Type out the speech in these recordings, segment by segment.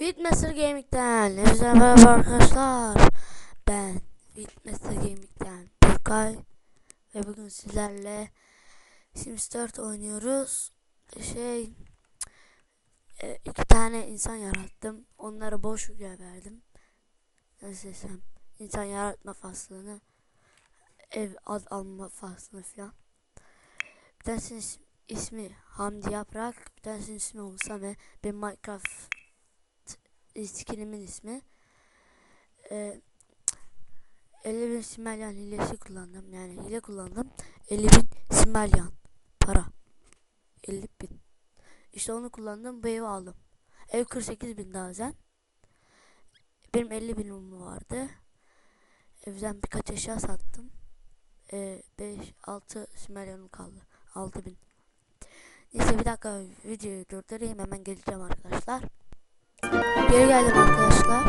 Witmaster Gaming'den hepinize merhaba arkadaşlar. Ben Witmaster Gaming'den Burkay ve bugün sizlerle Sims 4 oynuyoruz. Şey e, iki tane insan yarattım. Onlara boş verdim. Nasıl desem insan yaratma faslını ev ad alma faslını falan. Bir tanesinin is- ismi Hamdi Yaprak, bir tanesinin ismi Usame. Ben Minecraft skinimin ismi. Ee, 50 bin simelyan hilesi kullandım. Yani hile kullandım. 50 bin simelyan para. 50 bin. İşte onu kullandım. Bu evi aldım. Ev 48 bin daha zen. Benim 50 binim vardı. Evden birkaç eşya sattım. Ee, 5 6 simelyanım kaldı. 6 bin. Neyse bir dakika videoyu durdurayım hemen geleceğim arkadaşlar. Geri geldim arkadaşlar.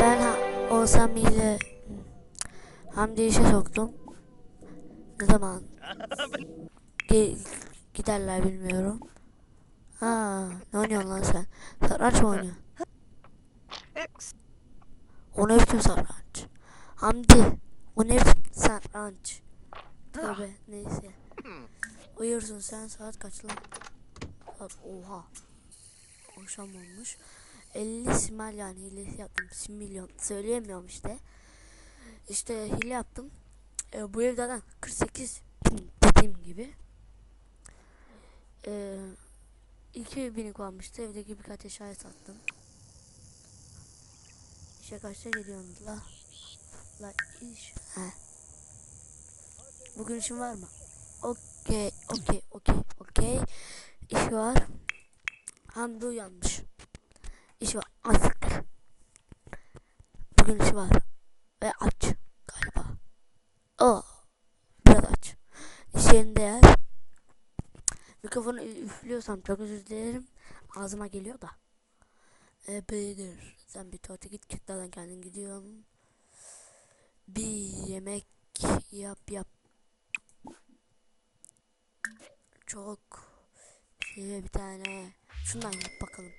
Ben ha Oğuzhan ile Hamdi işe soktum. Ne zaman ge- giderler bilmiyorum. Ha, ne oynuyorsun lan sen? Satranç mı oynuyorsun? O ne biçim satranç? Hamdi, o ne biçim satranç? Tövbe, neyse. Uyursun sen saat kaç lan? Saat oha. Olmuş. 50 simal yani hilesi yaptım. Similyon söyleyemiyorum işte. İşte hile yaptım. E, bu ev zaten 48 bin dediğim gibi. E, 2 bini kalmıştı. Evdeki birkaç eşyayı sattım. İşe kaçta geliyorsunuz la? La iş. He. Bugün işin var mı? Okey, okey, okey, okey. İş var. Hamdi uyanmış. İşi var. Azıktır. Bugün işi var. Ve aç galiba. O biraz aç. İş yerinde yer. Mikrofonu üflüyorsam çok özür dilerim. Ağzıma geliyor da. E, Bedir. Sen bir tuvalete git. Kitlerden kendin gidiyorsun. Bir yemek yap yap. Çok. Şöyle bir tane. Şundan yap bakalım.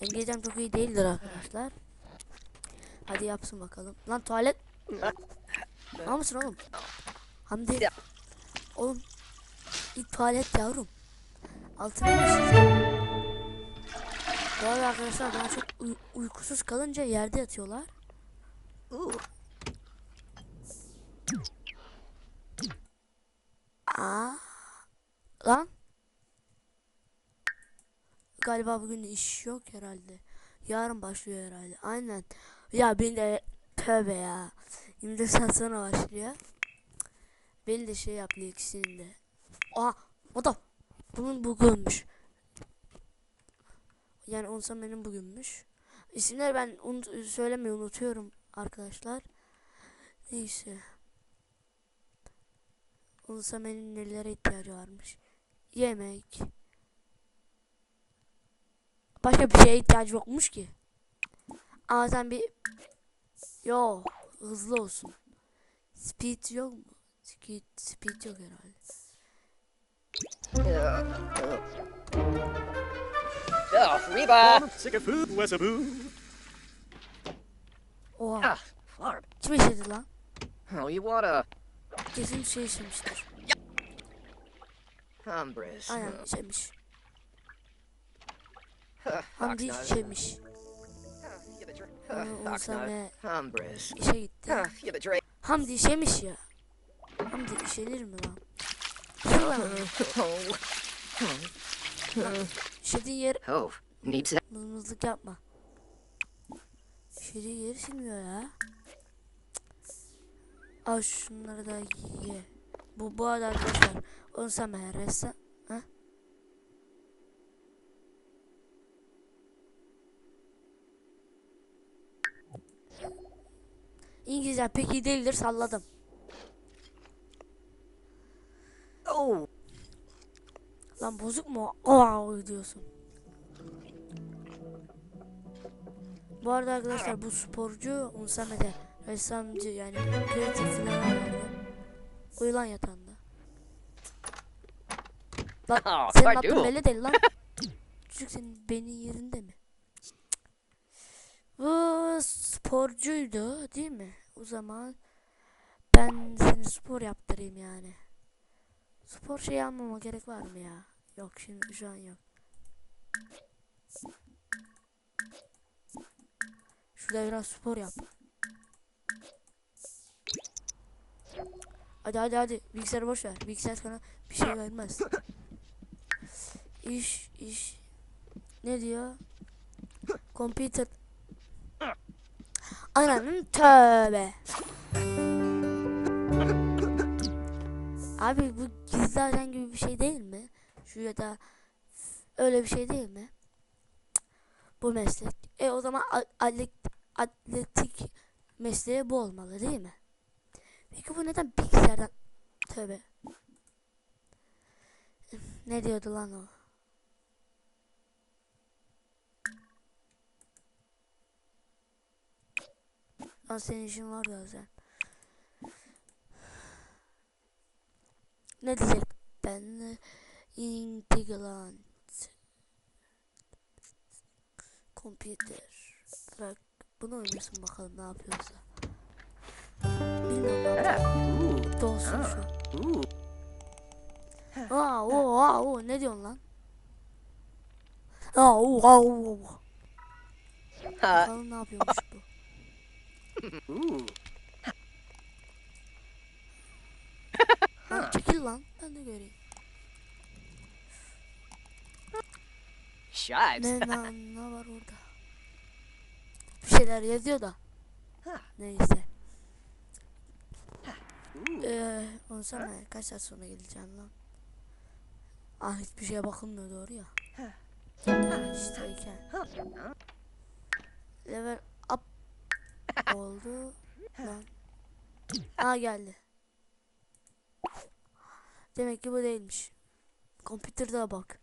İngilizcem çok iyi değildir arkadaşlar. Hadi yapsın bakalım. Lan tuvalet. Ne mısın oğlum? Hamdi. Oğlum. İlk tuvalet yavrum. Altına yaşayacağım. Bu arada arkadaşlar bana çok uy- uykusuz kalınca yerde yatıyorlar. Aa. Lan. Galiba bugün iş yok herhalde. Yarın başlıyor herhalde. Aynen. Ya beni de tövbe ya. 24 saat sonra başlıyor. Beni de şey yaptı ikisinin de. Aa o da bunun bugünmüş. Yani onsa benim bugünmüş. İsimleri ben unut söylemeyi unutuyorum arkadaşlar. Neyse. Onsa benim nelere ihtiyacı varmış. Yemek. Başka bir şeye ihtiyacı yokmuş ki. Ama sen bir... Yo hızlı olsun. Speed yok mu? Speed, speed yok herhalde. Oh, Reba! Oha. Ah, Flarb. Kim işledi lan? Oh, you want a Kesin şey işlemiştir. hombres? Aynen işlemiş. Hamdi dra- Onu huh, olsa Oxnard. ne Hombres. işe gitti. Hamdi işemiş ya. Hamdi işenir mi lan? Lan Oh, işediğin yer oh, mızmızlık yapma. İşediğin yeri silmiyor ya. Al şunları da ye. Bu bu arada arkadaşlar. Onu sen meğer ressam. Ha? İngilizce pek iyi değildir salladım. Oh, Lan bozuk mu? Wow diyorsun. Bu arada arkadaşlar bu sporcu Unsamet'e ressamcı yani kreatif falan verdi. Uyulan yatağında. Lan Oh, senin doable. belli değil lan. Çocuk senin beynin yerinde mi? Sporcuydu değil mi? O zaman ben seni spor yaptırayım yani. Spor şey almama gerek var mı ya? Yok şimdi şu an yok. Şurada biraz spor yap. Hadi hadi hadi bilgisayarı boş ver. Bilgisayar sana bir şey vermez. İş iş. Ne diyor? Computer. Ananın tövbe. Abi bu gizli ajan gibi bir şey değil mi? Şu ya da öyle bir şey değil mi? Bu meslek. E o zaman atlet, atletik mesleği bu olmalı değil mi? Peki bu neden bilgisayardan? Tövbe. Ne diyordu lan o? Lan senin işin var ya sen. Ne diyecek? Ben integral computer. Bak bunu oynasın bakalım ne yapıyorsa. Bilmiyorum ne. Dolsun şu. Aa o aa o ne diyorsun lan? Aa o aa o. Bakalım ne yapıyormuş bu. Ooh. Lan ben de göreyim. Shives. Ne, ne, ne var orada? Bir şeyler yazıyor da. Neyse. Ee, onu kaç saat sonra geleceğim lan? Ah hiçbir şeye bakılmıyor doğru ya. Ha. İşteyken. Ha. Level oldu lan. Aa geldi. Demek ki bu değilmiş. Kompüterde bak.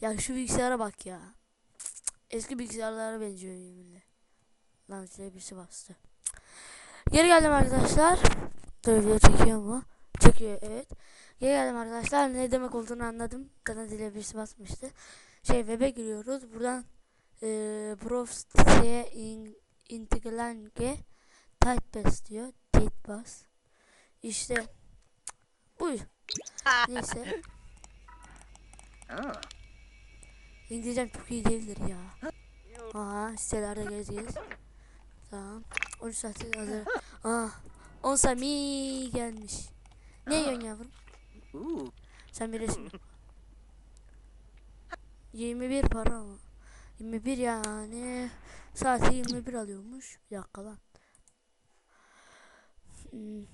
Ya şu bilgisayara bak ya. Eski bilgisayarlara benziyor yeminle. Lan size birisi bastı. Geri geldim arkadaşlar. Dur video çekiyor mu? Çekiyor evet. Geri geldim arkadaşlar. Ne demek olduğunu anladım. Zaten dile birisi basmıştı. Şey web'e giriyoruz. Buradan eee Browser'e in, integrange typebase diyor. Typebase. İşte bu. Neyse. Ah. İngilizcem çok iyi değildir ya. Aha sitelerde gezeceğiz. Tamam. 13 saat hazır. Aa 10 sami gelmiş. Ne yiyorsun yavrum? Sen bir resim. 21 para mı? 21 yani saati 21 alıyormuş. Bir dakika lan. Hmm.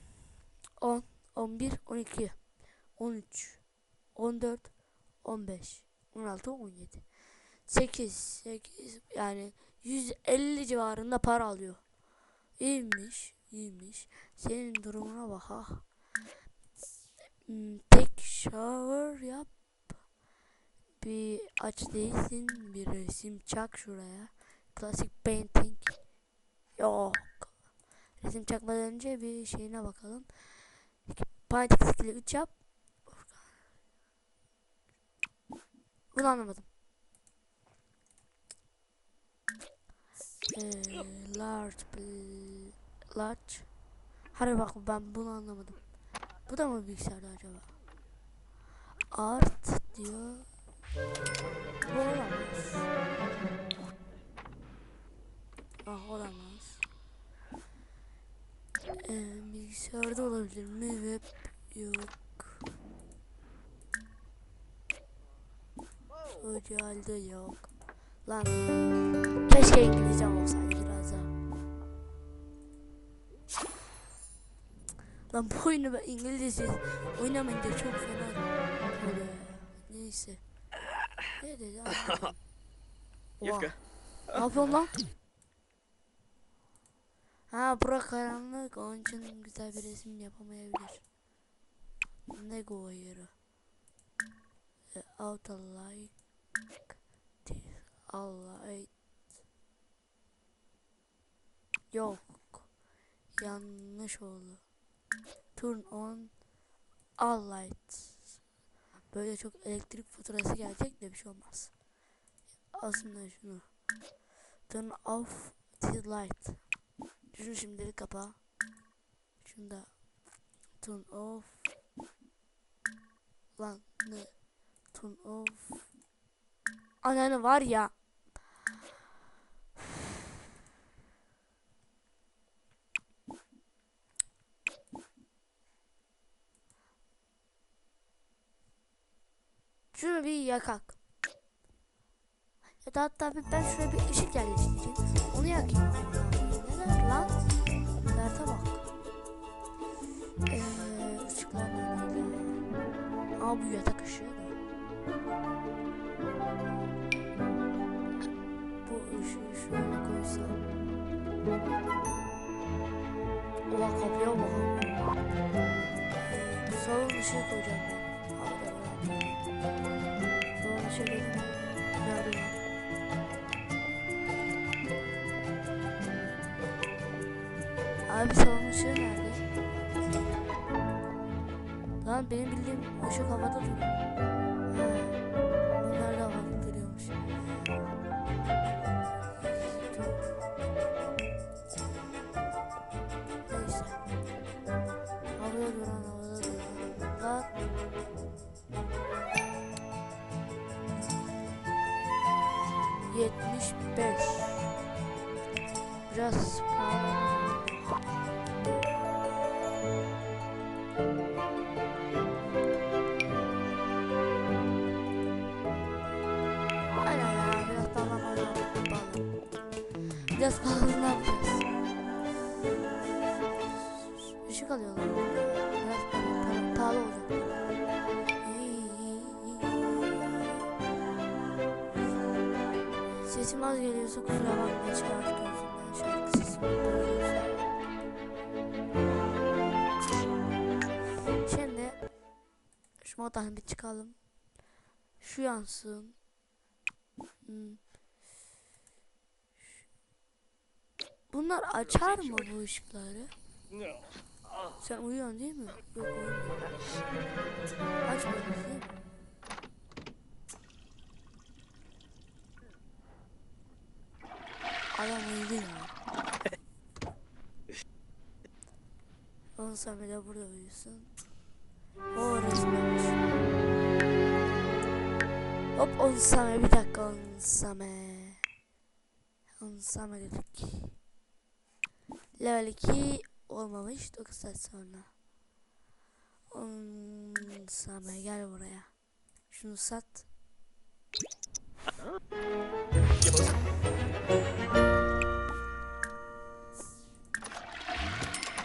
10, 11, 12, 13, 14, 15, 16, 17. 8, 8 yani 150 civarında para alıyor. İyiymiş, iyiymiş. Senin durumuna bak ha. Hmm, Tek shower yap. Bir aç değilsin. Bir resim çak şuraya. Klasik painting. Yok. Resim çakmadan önce bir şeyine bakalım. Painting skill'i 3 yap. Bunu anlamadım. Ee, large large. Harbi bak ben bunu anlamadım. Bu da mı bilgisayarda acaba? Art diyor. Bu olamaz. Ah olamaz. Ee, bilgisayarda olabilir mi? Web yok. Socialde yok. Lan keşke İngilizcem olsaydı biraz daha. Lan bu oyunu ben İngilizce oynamayınca çok fena oluyor. Neyse. Ne dedi. Oha. Yufka. Ne yapıyorsun lan? Ha bura karanlık onun için güzel bir resim yapamayabilir. Ne koyuyor? E, out of light. This light. Yok. Yanlış oldu. Turn on all lights. Böyle çok elektrik faturası gelecek de bir şey olmaz. Aslında şunu. Turn off the light. Şunu şimdilik kapa. Şunu da turn off. Lan ne? Turn off. Ananı var ya. Şunu bir yakak. Ya da hatta bir ben şuraya bir ışık yerleştireyim. Onu yakayım. Neler lan? Derte bak. Eee ışıklar nerede? Aa bu yatak ışığı da. Bu ışığı şöyle koysam. Oha kapıya bak. Eee, Salon ışığı koyacağım. Nerede lan? Abi salon ışığı nerede? Lan benim bildiğim ışık havada duruyor. Işık alıyorlar. Biraz pahalı, olacak. Sesim az geliyorsa kusura bakmayın şarkı yüzünden şarkı sesim. Şimdi şu modan bir çıkalım. Şu yansın. Hmm. Bunlar açar mı bu ışıkları? Sen uyuyorsun değil mi? Yok uyumuyorum. Açmıyoruz değil? Adam uyudu ya. Onun Sami de burada uyusun. O resmen. Hop on Sami bir dakika on Sami. On Sami dedik. Level 2 olmamış 9 saat sonra. On Sami gel buraya. Şunu sat.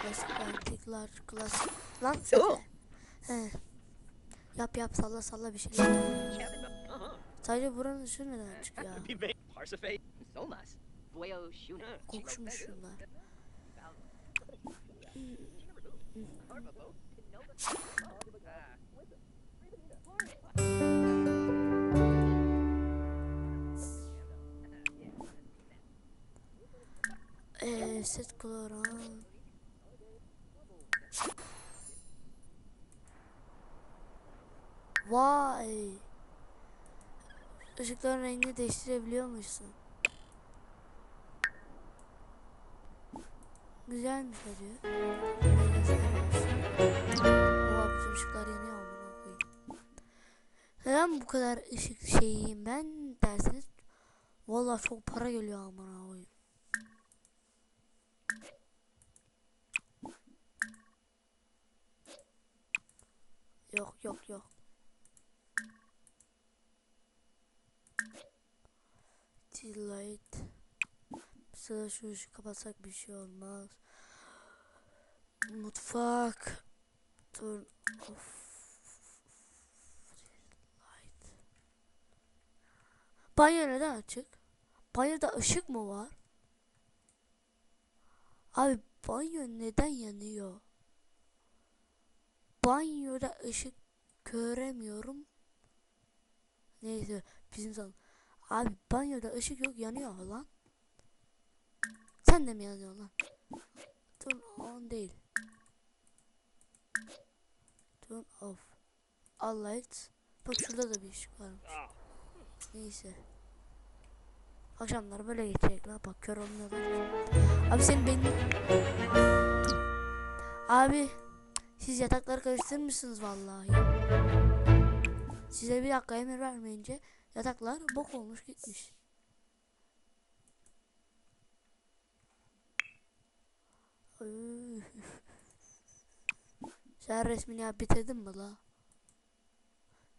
Klasik antiklar klasik. Lan Oh. He. Yap yap salla salla bir şey. Sadece buranın ışığı neden Shuna. Kokuşmuş şunlar. Eee set kloran. Vay. Işıkların rengini değiştirebiliyormuşsun. Güzelmiş hadi. Oha bütün ışıklar yanıyor amına koyayım. Neden bu kadar ışık şeyiyim ben derseniz Vallahi çok para geliyor amına koyayım. Yok yok yok. Delight. Mesela şu ışığı kapatsak bir şey olmaz. Mutfak. Turn off. Banyo neden açık? Banyoda ışık mı var? Abi banyo neden yanıyor? Banyoda ışık göremiyorum. Neyse bizim san. Abi banyoda ışık yok yanıyor lan. Sen de mi yanıyorsun lan? Turn on değil. Turn off. All lights. Bak şurada da bir ışık varmış. Neyse. Akşamları böyle geçecek la bak kör olmuyorlar. Abi sen beni... Abi siz yatakları karıştırmışsınız vallahi. Size bir dakika emir vermeyince yataklar bok olmuş gitmiş. Sen resmini ya bitirdin mi la?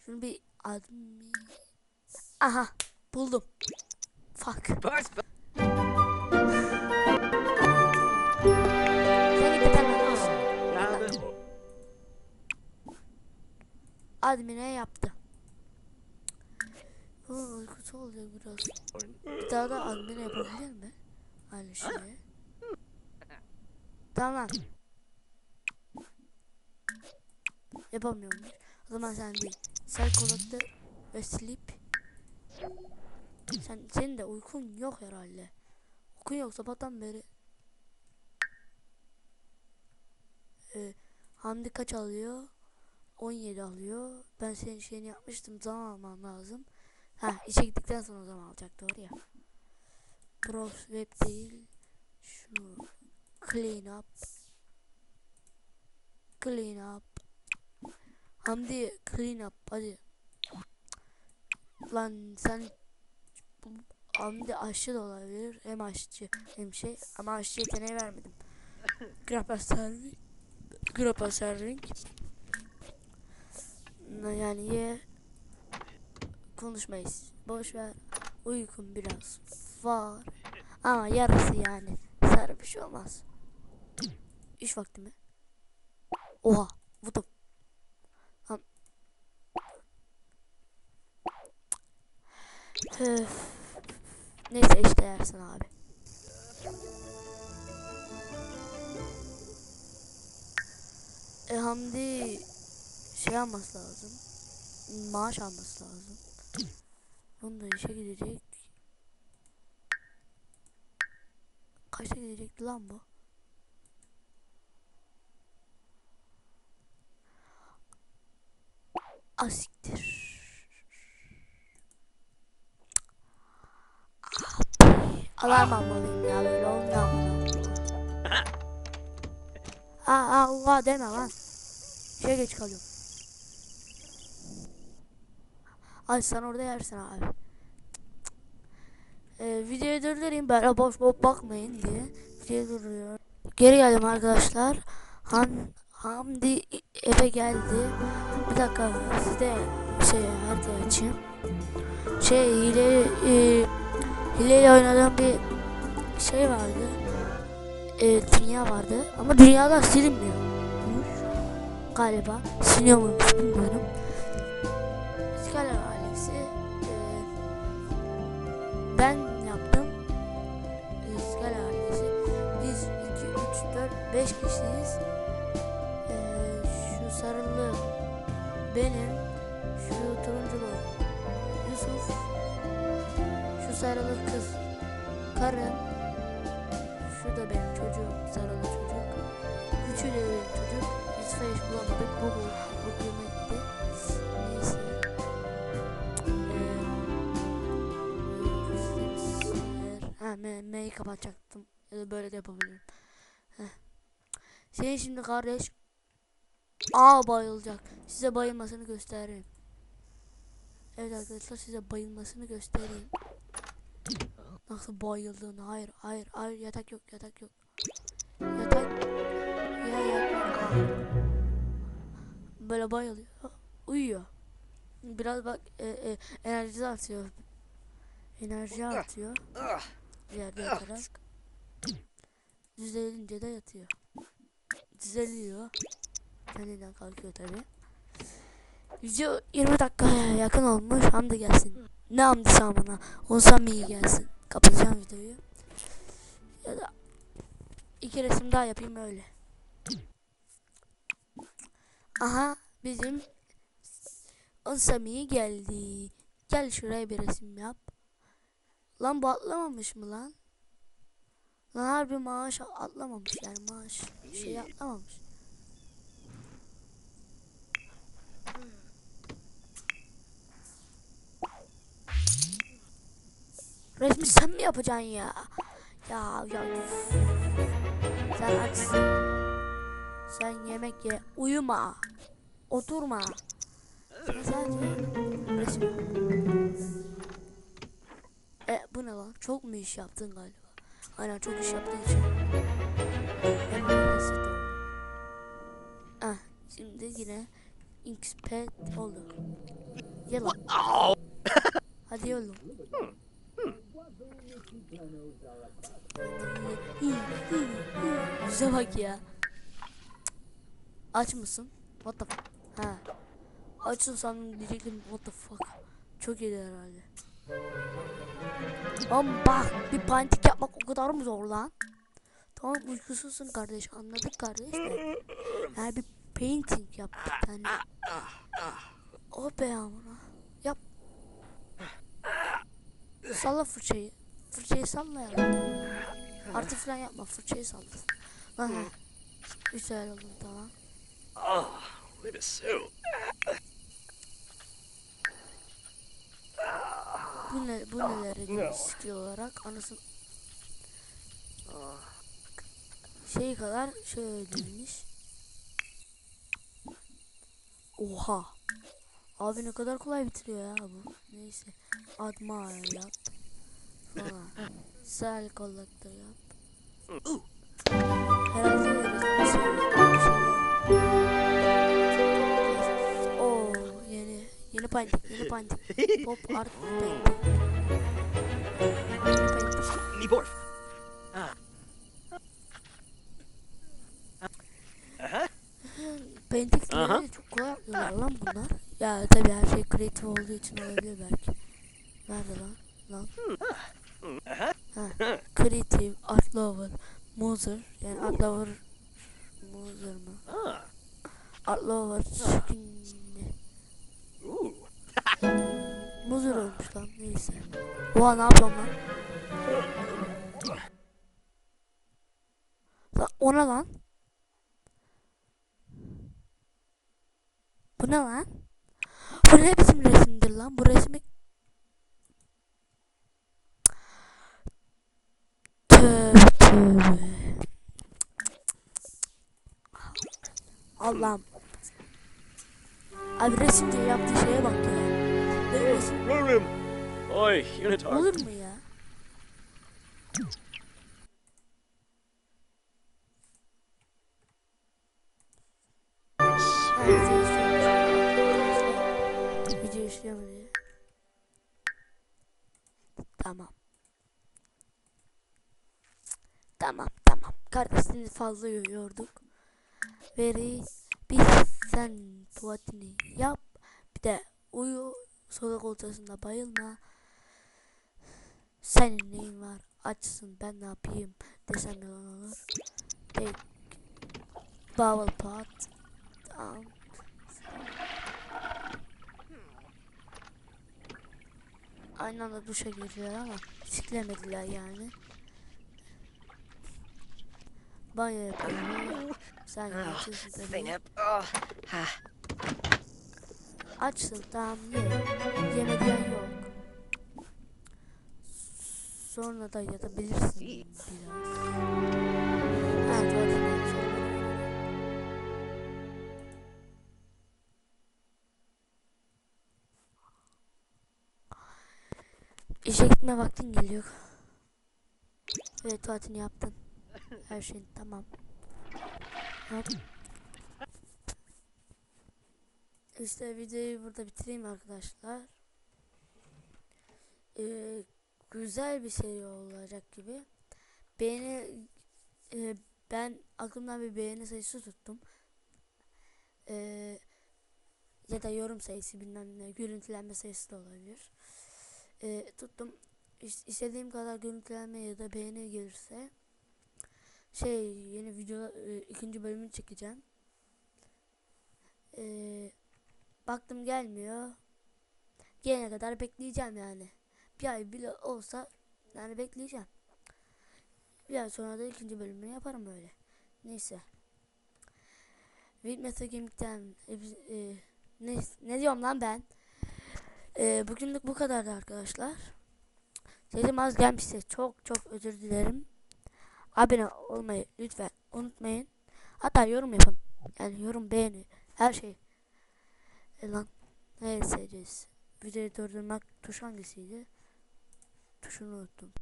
Şunu bir admin... Aha buldum. Fuck. Admin'e yaptı. Oğlum uykusu oluyor biraz. Bir daha da admin'e yapabilir mi? Aynı şeyi. Tamam. Yapamıyormuş. O zaman sen bir sel konakta ve sleep. Sen, senin de uykun yok herhalde. Uykun yok sabahtan beri. Ee, Hamdi kaç alıyor? 17 alıyor. Ben senin şeyini yapmıştım. Zaman almam lazım. Ha işe gittikten sonra o zaman alacak doğru ya. Browse web değil. Şunu clean up. Clean up. Hamdi clean up hadi. Lan sen Hamdi aşçı da olabilir. Hem aşçı hem şey ama aşçı yeteneği vermedim. Grappa serving. Grappa serving. Yani ye konuşmayız. Boş ver. Uykum biraz var. Ama yarısı yani. Sarı bir şey olmaz. İş vakti mi? Oha. Vurdum. Tamam. Neyse işte yersin abi. E Hamdi şey alması lazım. Maaş alması lazım. Onun da işe gidecek. Kaçta gidecekti lan bu? Asiktir. Alarm almalıyım ya böyle olmuyor ama. Aa, oha deme lan. Şeye geç kalıyorum. Ay sen orada yersin abi. Ee, videoyu durdurayım böyle boş boş bakmayın diye. Videoyu durduruyorum. Geri geldim arkadaşlar. Han Hamdi eve geldi. Bir dakika size şey haritayı açayım. Şey hile e, hileyle oynadığım bir şey vardı. E, dünya vardı ama dünyadan silinmiyor. Galiba siliyor muymuş bilmiyorum. Kardeş Aa bayılacak. Size bayılmasını göstereyim. Evet arkadaşlar size bayılmasını göstereyim. Nasıl bayıldığını. Hayır hayır hayır yatak yok yatak yok. Yatak ya yatak. Böyle bayılıyor. Uyuyor. Biraz bak e, e, enerji atıyor. Enerji atıyor. Yerde yatarak. Düzelince de yatıyor. Düzeliyor. Kendinden kalkıyor tabi. Video 20 dakikaya yakın olmuş. Hamdi gelsin. Ne Hamdi samına. Onsam iyi gelsin. Kapatacağım videoyu. Ya da iki resim daha yapayım öyle. Aha bizim Onsami geldi. Gel şuraya bir resim yap. Lan bu atlamamış mı lan? Lan harbi maaş atlamamış yani maaş şey atlamamış. Resmi sen mi yapacaksın ya? Ya ya. Sen açsın. Sen yemek ye. Uyuma. Oturma. Sen sadece resim. E bu ne lan? Çok mu iş yaptın galiba? Aynen çok iş yaptığın için. Ah şimdi yine Inkspad oldu. Lan. Hadi oğlum. Bize bak ya. Aç mısın? What the fuck? Ha. Açsın sandım diyecektim what the fuck. Çok iyi herhalde. Ama bak bir pantik yapmak o kadar mı zor lan? Tamam uykusuzsun kardeş anladık kardeş de. Yani bir painting yap bir tane. Oh be amına. Yap. Salla fırçayı. Fırçayı salla ya. Artı falan yapma fırçayı salla. Aha. Güzel oldu tamam. Oh, Bu ne bu nelere göre skill olarak anasın şey kadar şey ödülmüş. Oha. Abi ne kadar kolay bitiriyor ya bu. Neyse. Admire yap. Falan. Sel kollaktör yap. Herhalde öyle yeni pandik yeni pandik. Pop art pandik. Niborf. Ah. Aha. filmleri çok kolay yapıyorlar lan bunlar. Ya tabii her şey kreatif olduğu için olabilir belki. Nerede lan? Lan. Ha. Creative, Art Lover, Moser. Yani Art Lover Moser mı? Ah. Art Lover Chicken. Neyse. Oha ne yapıyorum lan? Lan o ne lan? Bu ne lan? Bu ne biçim resimdir lan? Bu resmi... Tövbe tövbe. Allah'ım. Abi resim diye yaptığı şeye bak ya. Benim resim Room. Oi, Unitar. olur mu ya? Video diye. Tamam. Tamam tamam. Kardeşini fazla yoyorduk. Veri bir sen tuvaletini yap. Bir de uyu sokak ortasında bayılma. Senin neyin var? Açsın ben ne yapayım desem yalan olur. Tek bubble pot. Tamam. Aynı anda duşa girdiler ama siklemediler yani. Banyo yapıyorum. Sen. Zeynep. Oh. Ah. Açsın tamam ye. Sonra da yatabilirsin biraz. Ha. İşe gitme vaktin geliyor. Evet tuvaletini yaptın. Her şeyin tamam. Hop. İşte videoyu burada bitireyim arkadaşlar. Ee, güzel bir seri olacak gibi. Beğeni e, ben aklımdan bir beğeni sayısı tuttum. Ee, ya da yorum sayısı bilmem ne görüntülenme sayısı da olabilir. Ee, tuttum. İs- istediğim kadar görüntülenme ya da beğeni gelirse şey yeni video e, ikinci bölümünü çekeceğim. Eee Baktım gelmiyor. Gelene kadar bekleyeceğim yani. Bir ay bile olsa yani bekleyeceğim. Bir ay sonra da ikinci bölümünü yaparım böyle. Neyse. With Meta Gaming'den e, e, ne, ne diyorum lan ben? E, bugünlük bu kadardı arkadaşlar. Sesim az gelmişse çok çok özür dilerim. Abone olmayı lütfen unutmayın. Hatta yorum yapın. Yani yorum beğeni her şey. E lan neyse Videoyu durdurmak tuş hangisiydi? Tuşunu unuttum.